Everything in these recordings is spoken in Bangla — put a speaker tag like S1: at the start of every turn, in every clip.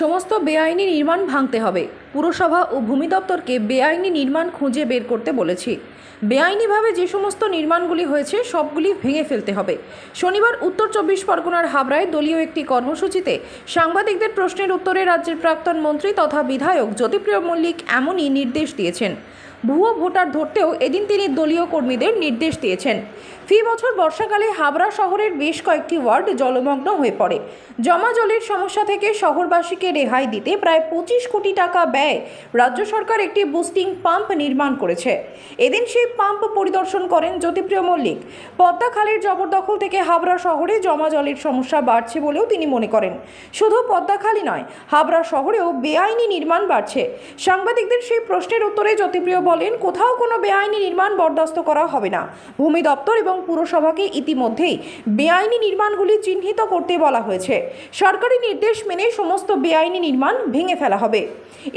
S1: সমস্ত বেআইনি নির্মাণ ভাঙতে হবে। পুরসভা ও ভূমি দপ্তরকে বেআইনি নির্মাণ খুঁজে বের করতে বলেছি। বেআইনিভাবে যে সমস্ত নির্মাণগুলি হয়েছে, সবগুলি ভেঙে ফেলতে হবে। শনিবার উত্তর চব্বিশ পরগনার হাবড়ায় দলীয় একটি কর্মসূচিতে সাংবাদিকদের প্রশ্নের উত্তরে রাজ্যের প্রাক্তন মন্ত্রী তথা বিধায়ক জ্যোতিপ্রিয় মল্লিক এমনই নির্দেশ দিয়েছেন। ভুয়ো ভোটার ধরতেও এদিন তিনি দলীয় কর্মীদের নির্দেশ দিয়েছেন। ফি বছর বর্ষাকালে হাবড়া শহরের বেশ কয়েকটি ওয়ার্ড জলমগ্ন হয়ে পড়ে। জমা জলের সমস্যা থেকে শহরবাসীকে রেহাই দিতে প্রায় পঁচিশ কোটি টাকা ব্যয় রাজ্য সরকার একটি বুস্টিং পাম্প নির্মাণ করেছে। এদিন সেই পাম্প পরিদর্শন করেন জ্যোতিপ্রিয় মল্লিক। পদ্মা খালের জবরদখল থেকে হাবড়া শহরে জমা জলের সমস্যা বাড়ছে বলেও তিনি মনে করেন। শুধু পদ্মা খালি নয়, হাবড়া শহরেও বেআইনি নির্মাণ বাড়ছে। সাংবাদিকদের সেই প্রশ্নের উত্তরে জ্যোতিপ্রিয় বলেন, কোথাও কোনো বেআইনি নির্মাণ বরদাস্ত করা হবে না। ভূমি দপ্তর এবং পুরসভাকে ইতিমধ্যেই বেআইনি নির্মাণগুলি চিহ্নিত করতে বলা হয়েছে। সরকারি নির্দেশ মেনে সমস্ত বেআইনি নির্মাণ ভেঙে ফেলা হবে।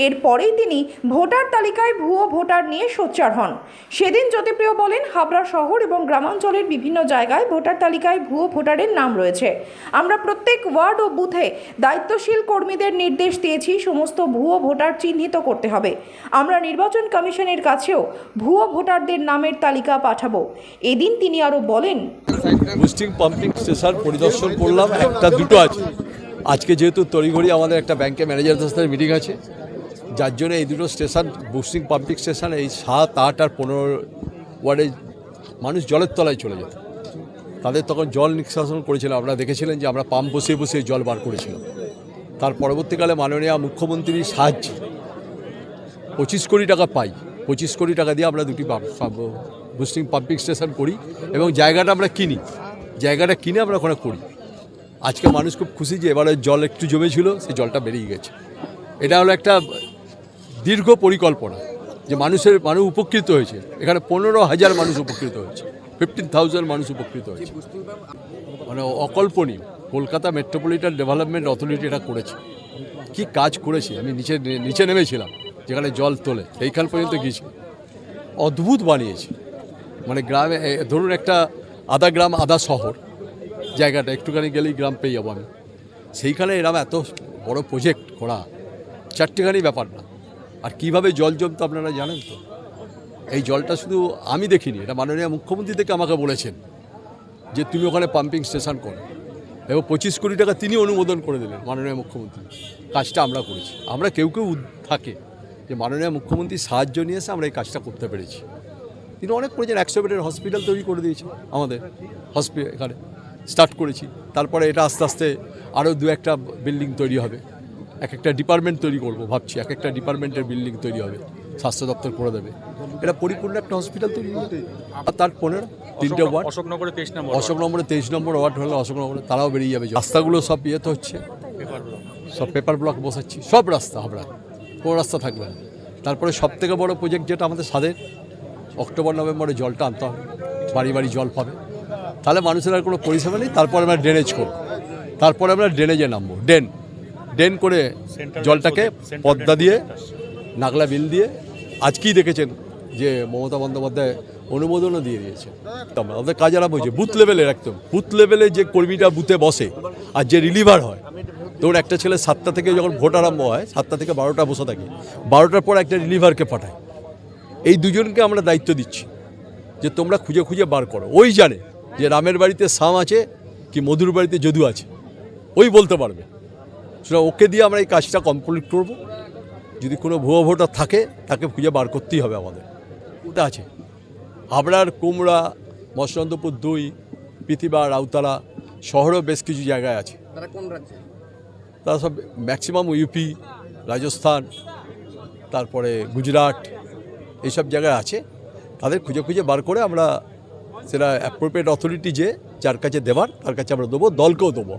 S1: এরপরেই তিনি ভোটার তালিকায় ভুয়ো ভোটার নিয়ে সোচ্চার হন। সেদিন জ্যোতিপ্রিয় বলেন, হাবড়া শহর এবং গ্রামাঞ্চলের বিভিন্ন জায়গায় ভোটার তালিকায় ভুয়ো ভোটারের নাম রয়েছে। আমরা প্রত্যেক ওয়ার্ড ও বুথে দায়িত্বশীল কর্মীদের নির্দেশ দিয়েছি, সমস্ত ভুয়ো ভোটার চিহ্নিত করতে হবে। আমরা নির্বাচন কমিশনের কাছেও ভুয়ো ভোটারদের নামের তালিকা পাঠাবো। এদিন তিনি আরও বলেন
S2: বুস্টিং পাম্পিং স্টেশন পরিদর্শন করলাম, একটা দুটো আছে। আজকে যেহেতু তড়িঘড়ি আমাদের একটা ব্যাংকে ম্যানেজারদের সাথে মিটিং আছে, যার জন্য এই দুটো স্টেশন বুস্টিং পাম্পিং স্টেশন এই সাত, আট আর পনেরো ওয়ার্ডে মানুষ জলের তলায় চলে যেত। তাদের তখন জল নিষ্কাশন করেছিলাম। আপনারা দেখেছিলেন যে আমরা পাম্প বসিয়ে বসিয়ে জল বার করেছিলাম। তার পরবর্তীকালে মাননীয় মুখ্যমন্ত্রীর সাহায্যে পঁচিশ কোটি টাকা পাই। পঁচিশ কোটি টাকা দিয়ে আমরা দুটি বুস্টিং পাম্পিং স্টেশন করি এবং জায়গাটা আমরা কিনি। জায়গাটা কিনে আমরা ওখানে করি। আজকে মানুষ খুব খুশি যে এবারে জল একটু জমেছিল সেই জলটা বেরিয়ে গেছে। এটা হলো একটা দীর্ঘ পরিকল্পনা যে মানুষের, মানুষ উপকৃত হয়েছে। এখানে পনেরো হাজার মানুষ উপকৃত হয়েছে ফিফটিন থাউজেন্ড মানুষ উপকৃত হয়েছে। মানে অকল্পনীয়। কলকাতা মেট্রোপলিটন ডেভেলপমেন্ট অথরিটি এটা করেছে। কি কাজ করেছে? আমি নিচে নিচে নেমেছিলাম। যেখানে জল তোলে, সেইখান পর্যন্ত গিয়েছি অদ্ভুত বানিয়েছে। মানে গ্রামে ধরুন একটা আধা গ্রাম, আধা শহর, জায়গাটা, একটুখানি গেলেই গ্রাম পেয়ে যাব আমি। সেইখানে এরম এত বড় প্রজেক্ট করা, চারটেখানি ব্যাপার না। আর কীভাবে জল জমতো আপনারা জানেন তো? এই জলটা শুধু আমি দেখিনি, এটা মাননীয় মুখ্যমন্ত্রী থেকে আমাকে বলেছেন যে তুমি ওখানে পাম্পিং স্টেশন করো। এবং পঁচিশ কোটি টাকা তিনি অনুমোদন করে দিলেন মাননীয় মুখ্যমন্ত্রী। কাজটা আমরা করেছি। আমরা কেউ কেউ থাকে। যে মাননীয় মুখ্যমন্ত্রীর সাহায্য নিয়ে এসে আমরা এই কাজটা করতে পেরেছি। তিনি অনেক করেছেন একশো বেডের হসপিটাল তৈরি করে দিয়েছে আমাদের হসপিটাল এখানে স্টার্ট করেছি। তারপরে এটা আস্তে আস্তে আরও দু একটা বিল্ডিং তৈরি হবে। এক একটা ডিপার্টমেন্ট তৈরি করব ভাবছি এক একটা ডিপার্টমেন্টের বিল্ডিং তৈরি হবে স্বাস্থ্য দপ্তর করে দেবে। এটা পরিপূর্ণ একটা হসপিটাল তৈরি হবে। আর তার পনেরো তিনটে ওয়ার্ড
S3: অশোকনগরে তেইশ নম্বর
S2: অশোক নম্বরে তেইশ নম্বর ওয়ার্ড হলে অশোক নম্বরে তারাও বেরিয়ে যাবে। রাস্তাগুলো সব ইয়েতে হচ্ছে। সব পেপার ব্লক বসাচ্ছি সব রাস্তা আমরা। রাস্তা থাকবে না। তারপরে সব থেকে বড় প্রজেক্ট যেটা আমাদের স্বাদের অক্টোবর নভেম্বরে জলটা আনতে হবে বাড়ি বাড়ি জল পাবে। তাহলে মানুষের আর কোনো পরিষেবা নেই তারপরে আমরা ড্রেনেজ করব। তারপরে আমরা ড্রেনেজে নামবো ড্রেন। ড্রেন করে জলটাকে পদ্মা দিয়ে নাগলা বিল দিয়ে আজকেই দেখেছেন যে মমতা বন্দ্যোপাধ্যায় অনুমোদনও দিয়ে দিয়েছে। আমাদের কাজ আরম্ভ হয়েছে বুথ লেভেলের একদম। বুথ লেভেলে যে কর্মীটা বুথে বসে আর যে রিলিভার হয় ধরুন একটা ছেলে সাতটা থেকে যখন ভোট আরম্ভ হয়, সাতটা থেকে বারোটা বসে থাকে, বারোটার পর একটা রিলিভারকে পাঠায়। এই দুজনকে আমরা দায়িত্ব দিচ্ছি যে তোমরা খুঁজে খুঁজে বার করো। ওই জানে যে রামের বাড়িতে সাম আছে কি মধুর বাড়িতে যদু আছে। ওই বলতে পারবে। সুতরাং ওকে দিয়ে আমরা এই কাজটা কমপ্লিট করব। যদি কোনো ভুয়ো ভোটার থাকে, তাকে খুঁজে বার করতেই হবে আমাদের। ওটা আছে। হাবড়ার কুমড়া মৎস্যন্তপুর দুই পৃথিবা রাউতালা শহরেও বেশ কিছু জায়গায় আছে। তারা সব ম্যাক্সিমাম ইউপি রাজস্থান, তারপরে গুজরাট, এইসব জায়গায় আছে। তাদের খুঁজে খুঁজে বার করে আমরা সেটা অ্যাপ্রোপ্রিয়েট অথরিটি যে যার কাছে দেবার তার কাছে আমরা দেবো, দলকেও দেবো।